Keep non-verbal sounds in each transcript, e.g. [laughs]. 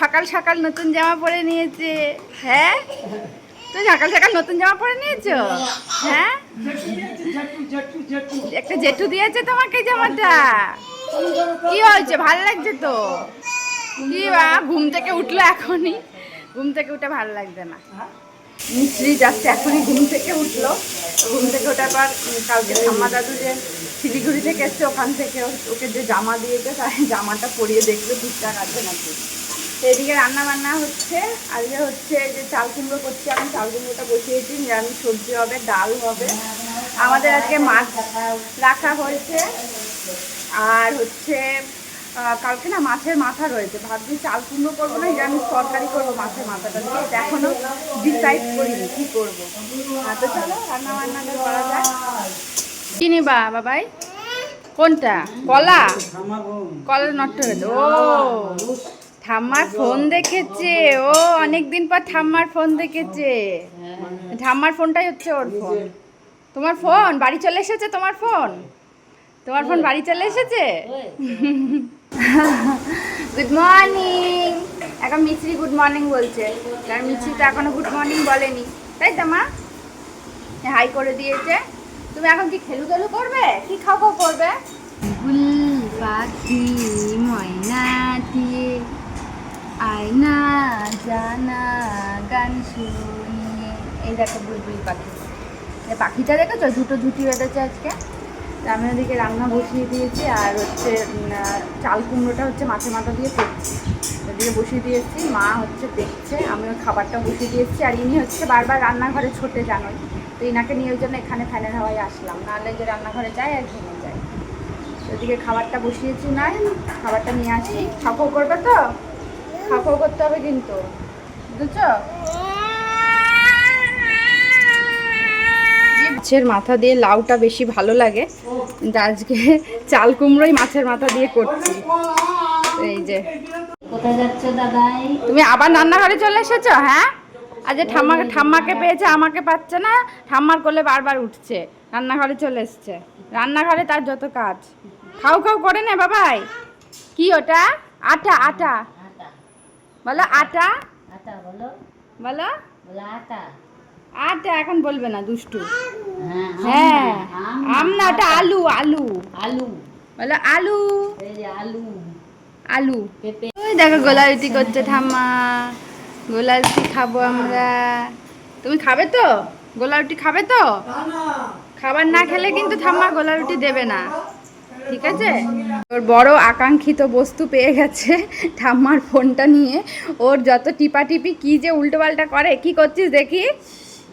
সকাল সকাল নতুন জামা পরে নিয়েছে। হ্যাঁ? তুমি সকাল সকাল নতুন জামা পরে নিয়েছো? হ্যাঁ? একটা জেঠু দিয়েছে তোমাকে জামাটা। কি হয়েছে? ভালো লাগছে তো? কি বা, ঘুম থেকে উঠল এখনই। ঘুম থেকে উঠে ভালো লাগছে না। মিস্ত্রি যাচ্ছে এখনই ঘুম থেকে উঠল। ঘুম থেকে ওঠার পর কালকে ঠাম্মা দাদু যে শিলিগুড়ি থেকে এসছে, ওখান থেকে ওকে যে জামা দিয়েছে, তাই জামাটা পরিয়ে দেখল ঠিকঠাক আছে নাকি। এদিকে রান্না বান্না হচ্ছে। আজকে হচ্ছে যে চাল কুমড়ো করছি আমি চাল কুমড়োটা বসিয়েছি, নিরামিষ সবজি হবে, ডাল হবে। আমাদের আজকে মাছ রাখা হয়েছে। আর হচ্ছে কালকে না মাছের মাথা রয়েছে। ভাবছি চাল কুমড়ো করব না, নিরামিষ তরকারি করব মাছের মাথাটা। দিয়ে এটা এখনও ডিসাইড করিনি কি করব। তো চলো রান্না বান্নাটা করা যায় কি বা বাবাই? কোনটা? কলা? কলা নষ্ট হয়েছে ও। ঠাম্মার ফোন দেখেছে। ও অনেকদিন পর ঠাম্মার ফোন দেখেছে। ঠাম্মার ফোনটাই হচ্ছে ওর ফোন। তোমার ফোন? বাড়ি চলে এসেছে তোমার ফোন? তোমার ফোন বাড়ি চলে এসেছে? গুড মর্নিং [laughs] এখন মিছরি গুড মর্নিং বলছে। কারণ মিছরি তো এখনও গুড মর্নিং বলেনি। তাই তো মা? হাই করে দিয়েছে। তুমি এখন কি খেলু খেলু করবে? কি খাও খাও করবে? গুল পাখি ময়না আয়না, জানা, গান শুনিয়ে এই দেখো বুলবুল পাখি। পাখিটা দেখেছ? দুটো ঝুটি বেঁধেছে আজকে। আমি ওদিকে রান্না বসিয়ে দিয়েছি, আর হচ্ছে চাল কুমড়োটা হচ্ছে মাছের মাথা দিয়ে করছি ওদিকে বসিয়ে দিয়েছি, মা হচ্ছে দেখছে আমি ওই খাবারটা বসিয়ে দিয়েছি, আর ইনি হচ্ছে বারবার রান্নাঘরে ছোটে জানোই। তো ইনাকে নিয়ে ওই জন্য এখানে ফ্যানের হাওয়ায় আসলাম। নাহলে যে রান্নাঘরে যায় আর ঘুমে যায়। ওদিকে খাবারটা বসিয়েছি না খাবারটা নিয়ে আসি। খাও করবে তো? খাও করতে হবে কিন্তু। বুঝছ? মাছের মাথা দিয়ে লাউটা বেশি ভালো লাগে। কিন্তু আজকে চাল কুমড়োই মাছের মাথা দিয়ে করছি। এই যে। তুমি আবার রান্নাঘরে চলে এসেছ হ্যাঁ? আজ যে ঠাম্মাকে ঠাম্মাকে পেয়েছে আমাকে পাচ্ছে না ঠাম্মার কোলে বারবার উঠছে। রান্নাঘরে চলে এসছে। রান্নাঘরে তার যত কাজ। খাও খাও করে নে বাবাই। কি ওটা? আটা আটা। বলো আটা। আটা বলো। বলো। বলো আটা। আটা এখন বলবে না দুষ্টু। হ্যাঁ আম হ্যাঁ না, ওটা আলু আলু। আলু। বলো আলু। আলু। আলু। ওই দেখো গোলা রুটি করছে ঠাম্মা। গোলা রুটি খাব আমরা। তুমি খাবে তো? গোলা রুটি খাবে তো? খাবার না খেলে কিন্তু ঠাম্মা গোলা রুটি দেবে না। ঠিক আছে? ওর বড় আকাঙ্ক্ষিত বস্তু পেয়ে গেছে ঠাম্মার ফোনটা নিয়ে। ওর যত টিপাটিপি কি যে উল্টোপাল্টা করে কি করছিস দেখি?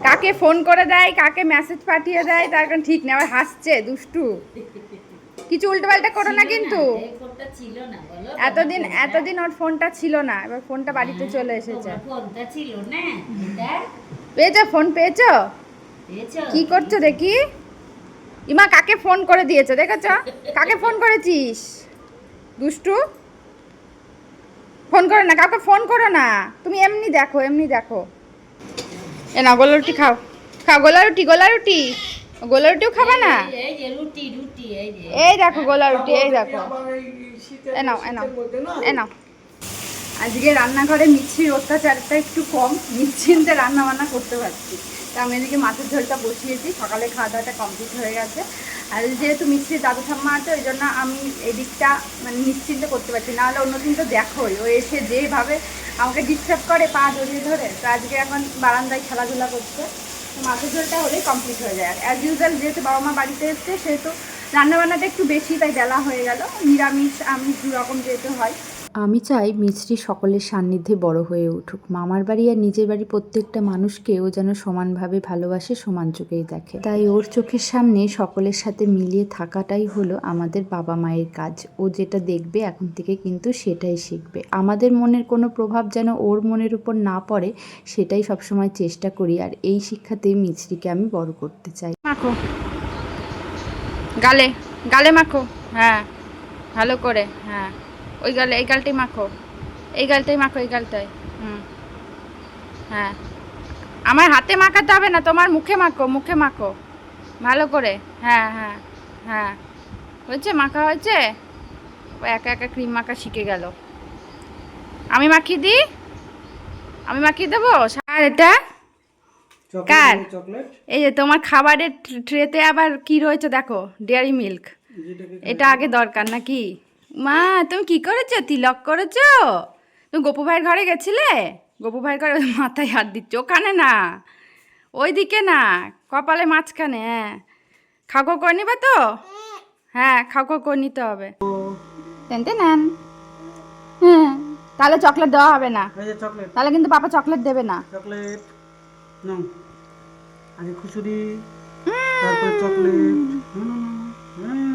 কাকে ফোন করে দেয় কাকে মেসেজ পাঠিয়ে দেয় তার কারণ ঠিক নেই আবার হাসছে দুষ্টু। কিছু উল্টোপাল্টা করো না কিন্তু। না এতদিন এতদিন ওর ফোনটা ছিল না এবার ফোনটা বাড়িতে চলে এসেছে। না পেয়েছ ফোন পেয়েছ। কি করছ দেখি? ইমা কাকে ফোন করে দিয়েছে দেখেছ? কাকে ফোন করেছিস? দুষ্টু? ফোন করো না কাউকে ফোন করো না। তুমি এমনি দেখো এমনি দেখো। এ না গোলা রুটি খাও। খাও গোলা রুটি গোলা রুটি। গোলা রুটিও খাবে না? এই- এই যে রুটি রুটি এই যে। এই দেখো গোলা রুটি এই দেখো। এ নাও এ নাও এ নাও। আজকে রান্নাঘরে মিচ্ছির অত্যাচারটা একটু কম নিশ্চিন্তে রান্না বান্না করতে পারছি। তা আমি এদিকে মাছের ঝোলটা বসিয়েছি। সকালে খাওয়া দাওয়াটা কমপ্লিট হয়ে গেছে। আর যেহেতু মিষ্টির দাদু ঠাম্মা আছে, ওই জন্য আমি এদিকটা মানে নিশ্চিন্ত করতে পারছি নাহলে অন্যদিন তো দেখোই। ও এসে যেভাবে আমাকে ডিস্টার্ব করে পা জড়িয়ে ধরে, তো আজকে এখন বারান্দায় খেলাধুলা করছে। মাছের ঝোলটা হলেই কমপ্লিট হয়ে যায়। আর অ্যাজ ইউজুয়াল যেহেতু বাবা মা বাড়িতে এসছে, সেহেতু রান্নাবান্নাটা একটু বেশি, তাই বেলা হয়ে গেল। নিরামিষ, আমিষ দু রকম যেহেতু হয়। আমি চাই মিছরি সকলের সান্নিধ্যে বড় হয়ে উঠুক। মামার বাড়ি আর নিজের বাড়ি প্রত্যেকটা মানুষকে ও যেন সমানভাবে ভালোবাসে, সমান চোখেই দেখে। তাই ওর চোখের সামনে সকলের সাথে মিলিয়ে থাকাটাই হলো আমাদের বাবা মায়ের কাজ। ও যেটা দেখবে এখন থেকে কিন্তু সেটাই শিখবে। আমাদের মনের কোনো প্রভাব যেন ওর মনের উপর না পড়ে, সেটাই সবসময় চেষ্টা করি আর এই শিক্ষাতেই মিছরিকে আমি বড় করতে চাই। মাখো। গালে গালে মাখো। হ্যাঁ ভালো করে হ্যাঁ। ওই গালে এই গালটাই মাখো। এই গালটাই মাখো এই গালটাই। হুম। হ্যাঁ। আমার হাতে মাখাতে হবে না তোমার মুখে মাখো মুখে মাখো। ভালো করে। হ্যাঁ হ্যাঁ হ্যাঁ। হয়েছে? মাখা হয়েছে? ও একা একা ক্রিম মাখা শিখে গেল। আমি মাখিয়ে দিই? আমি মাখিয়ে দেবো? আর এটা? কার? এই যে তোমার খাবারের ট্রেতে আবার কি রয়েছে দেখো? ডেয়ারি মিল্ক এটা আগে দরকার নাকি? মা তুমি কি করেছ? তিলক করেছ? তুমি গপু ভাইয়ের ঘরে গেছিলে? গপু ভাইয়ের ঘরে [laughs] মাথায় হাত দিচ্ছ? ওখানে না। ওইদিকে না কপালে মাঝখানে হ্যাঁ। খাও খাও করে নিবে তো? হ্যাঁ খাও খাও করে নিতে হবে। টেনতে নেন হ্যাঁ তাহলে চকলেট দেওয়া হবে না। তাহলে কিন্তু পাপা চকলেট দেবে না। চকলেট। আগে খুচুরি তারপরে চকলেট।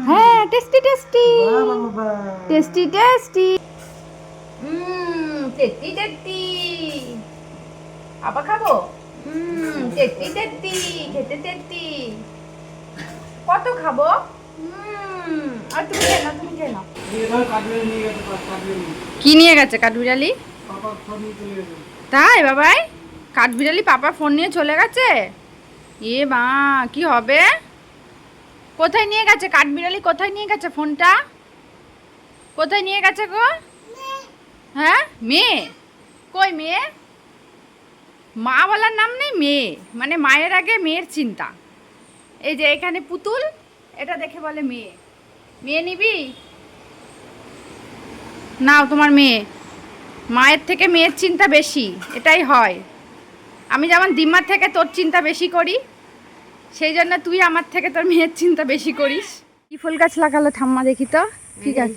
হ্যাঁ টেস্টি টেস্টি টেস্টি টেস্টি হুম টেস্টি টেস্টি আবার খাব? হুম টেস্টি টেস্টি খেতে টেস্টি কত খাব? হুম আর তুমি খেয়ে নাও তুমি খেয়ে নাও। কি নিয়ে গেছে কাঠবিড়ালি? তাই বাবাই? কাঠবিড়ালি পাপা ফোন নিয়ে চলে গেছে? এ মা কি হবে? কোথায় নিয়ে গেছে? কাঠবিড়ালি কোথায় নিয়ে গেছে ফোনটা? কোথায় নিয়ে গেছে গো? হ্যাঁ? মেয়ে? কই মেয়ে? মা বলার নাম নেই মেয়ে। মানে মায়ের আগে মেয়ের চিন্তা। এই যে এখানে পুতুল, এটা দেখে বলে মেয়ে। মেয়ে নিবি? নাও তোমার মেয়ে। মায়ের থেকে মেয়ের চিন্তা বেশি, এটাই হয়। আমি যেমন দিম্মার থেকে তোর চিন্তা বেশি করি সেই জন্য তুই আমার থেকে তোর মেয়ের চিন্তা বেশি করিস। কি ফুল গাছ লাগালো ঠাম্মা দেখি তো? কি গাছ?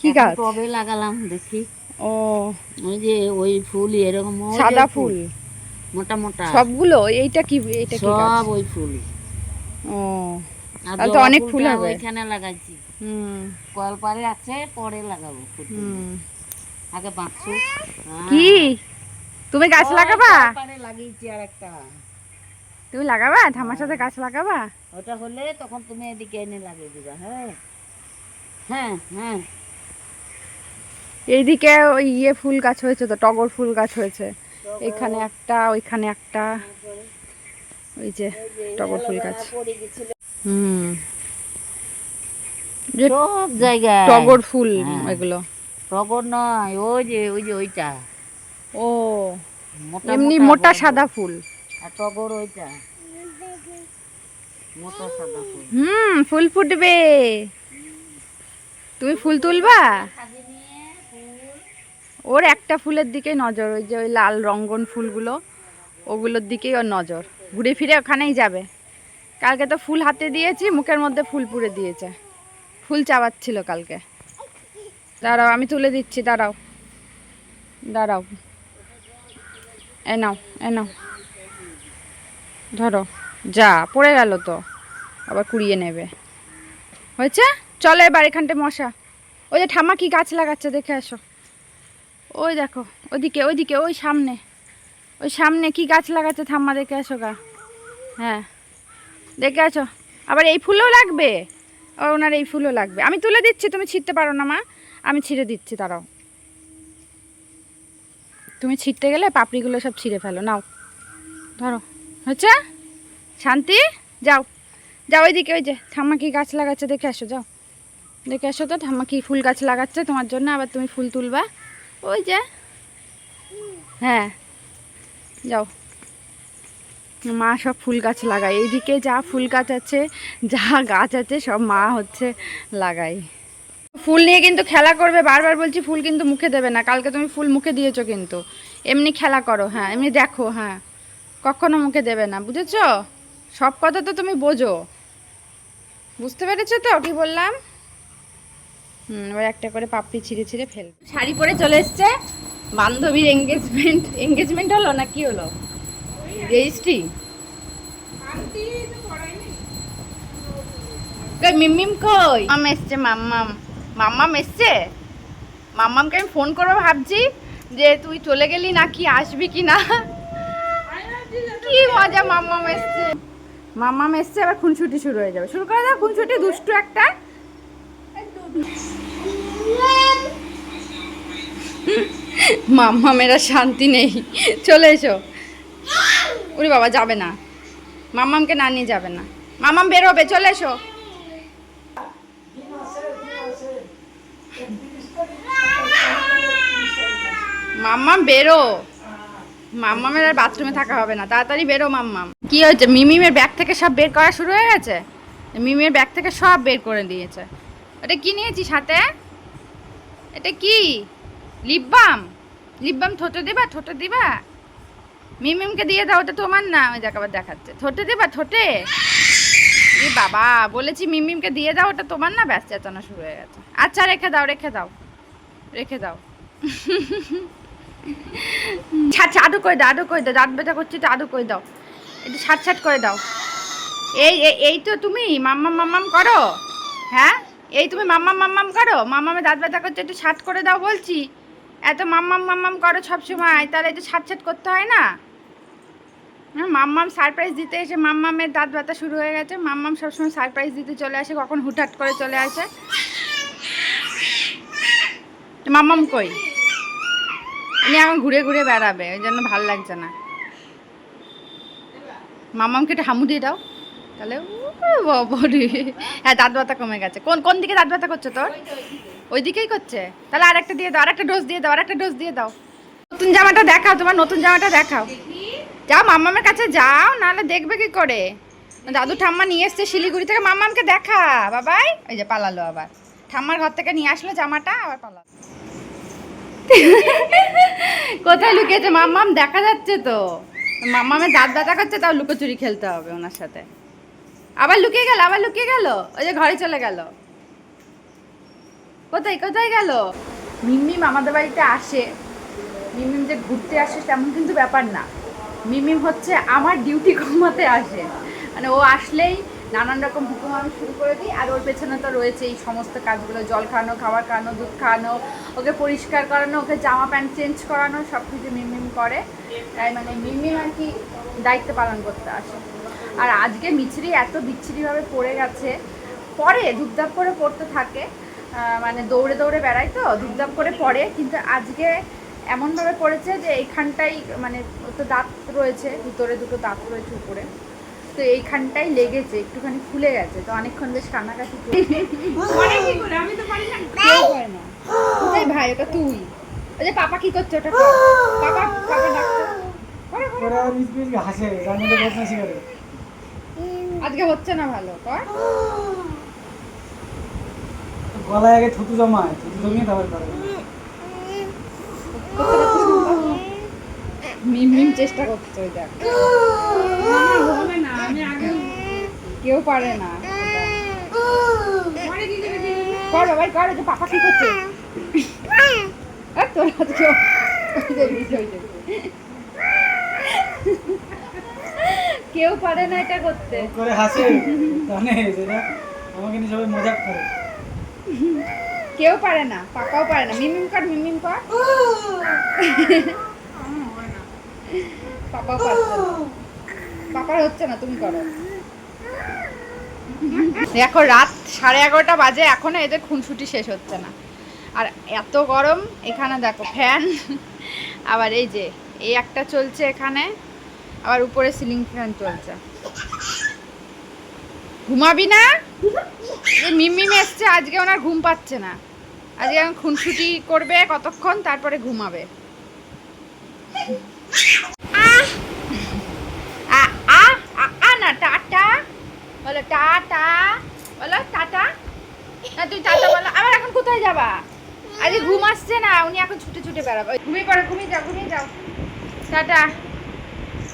কি গাছ? কবে লাগালাম দেখি। ও। ওই যে ওই ফুল এরকম সাদা ফুল। মোটা মোটা। সবগুলো? এইটা কি এইটা কি গাছ? সব ওই ফুল ও। আর তাহলে তো অনেক ফুল হবে। ওইখানে লাগাইছি। হুম। কলপারে আছে পরে লাগাবো ফুল হুম। আগে বাঁচু কি? তুমি গাছ লাগাবা? কলপারে লাগিয়েছি আর একটা তুমি লাগাবা? ঠাম্মার সাথে গাছ লাগাবা? ওটা হলে তখন তুমি এদিকে এনে লাগিয়ে দিবা হ্যাঁ। হ্যাঁ হ্যাঁ। এইদিকে ওই ইয়ে ফুল গাছ হয়েছে তো টগর ফুল গাছ হয়েছে। এখানে একটা ওইখানে একটা। ওই যে টগর ফুল গাছ। হুম। সব জায়গায়। টগর ফুল হ্যাঁ। এগুলো। টগর নয় ওই যে ওই যে ওইটা। ও এমনি মোটা সাদা ফুল। হুম, ফুল ফুটবে। তুমি ফুল তুলবা? ওর একটা ফুলের দিকে নজর, ওই যে ওই লাল রঙ্গন ফুলগুলো, ওগুলোর দিকেই ওর নজর। ঘুরে ফিরে ওখানেই যাবে। কালকে তো ফুল হাতে দিয়েছি, মুখের মধ্যে ফুল পুড়ে দিয়েছে। ফুল চাবাচ্ছিল কালকে। দাঁড়াও, আমি তুলে দিচ্ছি, দাঁড়াও। দাঁড়াও। এ নাও এ নাও। ধরো, যা, পড়ে গেল তো। আবার কুড়িয়ে নেবে। হয়েছে? চলো এবার এখানটা মশা। ওই যে ঠাম্মা কি গাছ লাগাচ্ছে, দেখে আসো। ওই দেখো, ওইদিকে ওইদিকে, ওই সামনে। ওই সামনে কি গাছ লাগাচ্ছে ঠাম্মা, দেখে আসো গা। হ্যাঁ দেখে আসো। আবার এই ফুলও লাগবে? ওনার এই ফুলও লাগবে। আমি তুলে দিচ্ছি, তুমি ছিঁড়তে পারো না, মা। আমি ছিঁড়ে দিচ্ছি তারাও তুমি ছিঁড়তে গেলে পাপড়িগুলো সব ছিঁড়ে ফেলো, নাও। ধরো। হচ্ছে? শান্তি? যাও। যাও ওইদিকে ওই যে ঠাম্মা কি গাছ লাগাচ্ছে দেখে আসো, যাও। দেখে আসো তো, ঠাম্মা কি ফুল গাছ লাগাচ্ছে তোমার জন্য, আবার তুমি ফুল তুলবা। ওই যে। হ্যাঁ। যাও। মা সব ফুল গাছ লাগায়। এইদিকে যা ফুল গাছ আছে, যা গাছ আছে, সব মা হচ্ছে লাগাই ফুল নিয়ে কিন্তু খেলা করবে, বারবার বলছি ফুল কিন্তু মুখে দেবে না। কালকে তুমি ফুল মুখে দিয়েছ কিন্তু। এমনি খেলা করো হ্যাঁ এমনি দেখো হ্যাঁ। কখনো মুখে দেবে না, বুঝেছ? সব কথা তো তুমি বোঝো। বুঝতে পেরেছ তো কি বললাম? হুম একটা করে পাপড়ি ছিঁড়ে ছিঁড়ে ফেল। শাড়ি পরে চলে এসছে। বান্ধবীর এঙ্গেজমেন্ট এঙ্গেজমেন্ট হলো না কি হলো? রেজিস্ট্রি কই মিমিম কই? মাম এসছে, মাম্মাম। মাম্মাম এসছে? মাম্মামকে আমি ফোন করব ভাবছি যে তুই চলে গেলি নাকি, আসবি কি না? কি মজা, মাম্মাম এসছে। মাম্মাম এসছে আবার খুনছুটি শুরু হয়ে যাবে। শুরু করে দাও খুনছুটি দুষ্টু একটা। মাম্মামেরা শান্তি নেই। চলে এসো। উরি বাবা, যাবে না। মাম্মামকে না নিয়ে যাবে না। মাম্মাম বেরোবে চলে এসো। মাম্মাম, বেরো। মাম্মামের আর বাথরুমে থাকা হবে না। তাড়াতাড়ি বেরো মাম্মাম। কি হয়েছে? মিমিমের ব্যাগ থেকে সব বের করা শুরু হয়ে গেছে? মিমির ব্যাগ থেকে সব বের করে দিয়েছে। ওটা কি নিয়েছিস হাতে? এটা কি? লিপ বাম লিপ বাম ঠোঁটে দিবা? ঠোঁটে দিবা? মিমিমকে দিয়ে দাও, ওটা তোমার না। ওই আবার দেখাচ্ছে। ঠোঁটে দিবা? ঠোঁটে? এ বাবা, বলেছি মিমিমকে দিয়ে দাও, ওটা তোমার না। ব্যাস, চেঁচানো শুরু হয়ে গেছে। আচ্ছা রেখে দাও রেখে দাও। রেখে দাও। [laughs] ছাট আডু করে দাও আডু করে দাও। দাঁত ব্যথা করছে তো আডু করে দাও। একটু ছাট ছাট করে দাও। এই- এই তো তুমি মাম্মাম মাম্মাম করো। হ্যাঁ? এই তুমি মাম্মাম মাম্মাম করো? মাম্মামে দাঁত ব্যথা করছে, একটু ছাট করে দাও বলছি। এত মাম্মাম মাম্মাম করো সবসময় তাহলে একটু ছাট ছাট করতে হয় না? হ্যাঁ মাম্মাম সারপ্রাইজ দিতে এসে মাম্মামের দাঁত ব্যথা শুরু হয়ে গেছে। মাম্মাম সবসময় সারপ্রাইজ দিতে চলে আসে, কখন হুটহাট করে চলে আসে। মাম্মাম কই? উনি এখন ঘুরে ঘুরে বেড়াবে, ওই জন্য ভালো লাগছে না। মাম্মামকে একটু হামু দিয়ে দাও, তাহলে হ্যাঁ দাঁত ব্যথা কমে গেছে। কোন কোন দিকে দাঁত ব্যথা করছে তোর? ওই দিকেই করছে? তাহলে আরেকটা দিয়ে দাও, আরেকটা ডোজ দিয়ে দাও, আরেকটা ডোজ দিয়ে দাও। নতুন জামাটা দেখাও, তোমার নতুন জামাটা দেখাও। যাও মাম্মামের কাছে যাও, নাহলে দেখবে কি করে? দাদু ঠাম্মা নিয়ে এসছে শিলিগুড়ি থেকে মাম্মামকে দেখা। বাবাই, এই যে পালালো আবার। ঠাম্মার ঘর থেকে নিয়ে আসলো জামাটা, আবার পালালো। কোথায় লুকিয়েছে? মাম্মাম দেখা যাচ্ছে তো। মাম্মামের দাঁত ব্যথা করছে, তাও লুকোচুরি খেলতে হবে ওনার সাথে। আবার লুকিয়ে গেল, আবার লুকিয়ে গেল? ওই যে ঘরে চলে গেল। কোথায় কোথায় গেল? মিমিম আমাদের বাড়িতে আসে। মিমিম যে ঘুরতে আসে তেমন কিন্তু ব্যাপার না। মিমিম হচ্ছে আমার ডিউটি কমাতে আসে। মানে ও আসলেই নানান রকম হুকুম আমি শুরু করে দিই আর ওর পেছনে তো রয়েছে এই সমস্ত কাজগুলো, জল খাওয়ানো, খাবার খাওয়ানো, দুধ খাওয়ানো, ওকে পরিষ্কার করানো, ওকে জামা প্যান্ট চেঞ্জ করানো সব কিছু মিমিম করে। তাই মানে মিমিম আর কি দায়িত্ব পালন করতে আসে। আর আজকে মিছরি এত বিচ্ছিরিভাবে পড়ে গেছে। পরে ধূপধাপ করে পড়তে থাকে। মানে দৌড়ে দৌড়ে বেড়ায় তো, ধূপধাপ করে পড়ে। কিন্তু আজকে এমনভাবে পড়েছে যে এইখানটাই মানে তো দাঁত রয়েছে, ভিতরে দুটো দাঁত রয়েছে উপরে। তো এইখানটাই লেগেছে একটুখানি ফুলে গেছে তো অনেকক্ষণ বেশ কান্নাকাটি করে। কেউ করে না। কোথায় ভাই? ওটা তুই। ওই যে পাপা কি করছে ওটা পাপা পাপা আজকে হচ্ছে না ভালো কর। গলায় আগে থুতু জমায় থুতু জমিয়ে তারপর করে। মিম মিম চেষ্টা করছে ওই দেখ কেউ পারে না। কর বাবাই কর যে পাপা কি করছে? তোর। কেউ পারে না এটা করতে। করে হাসে। জানে যেটা আমাকে নিয়ে সবাই মজাক করে। কেউ পারে না পাকাও পারে না। মিমিম কর মিমিম কর। পাপাও পারছে পাপার হচ্ছে না, তুমি করো। দেখো রাত সাড়ে এগারোটা বাজে, এখনও এদের খুনসুটি শেষ হচ্ছে না। আর এত গরম, এখানে দেখো ফ্যান, আবার এই যে, এই একটা চলছে এখানে, আবার উপরে সিলিং ফ্যান চলছে। ঘুমাবি না? মিমিম এসছে, আজকে ওনার ঘুম পাচ্ছে না। আজকে এখন খুনসুটি করবে কতক্ষণ, তারপরে ঘুমাবে আ আ আ আ না টাটা বলো টাটা বলো টাটা না তুই টাটা বলো আবার কোথায় আজকে ঘুম আসছে না, উনি এখন ছুটে ছুটে বেড়াবে। ঘুমিয়ে পড়ো, ঘুমিয়ে যাও ঘুমিয়ে যাও। টাটা।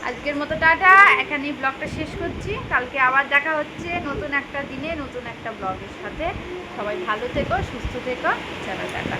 আজকের মতো টাটা। এখানে ব্লগটা শেষ করছি। কালকে আবার দেখা হচ্ছে নতুন একটা দিনে, নতুন একটা ব্লগের সাথে। সবাই ভালো থেকো, সুস্থ থেকো। চলো টাটা।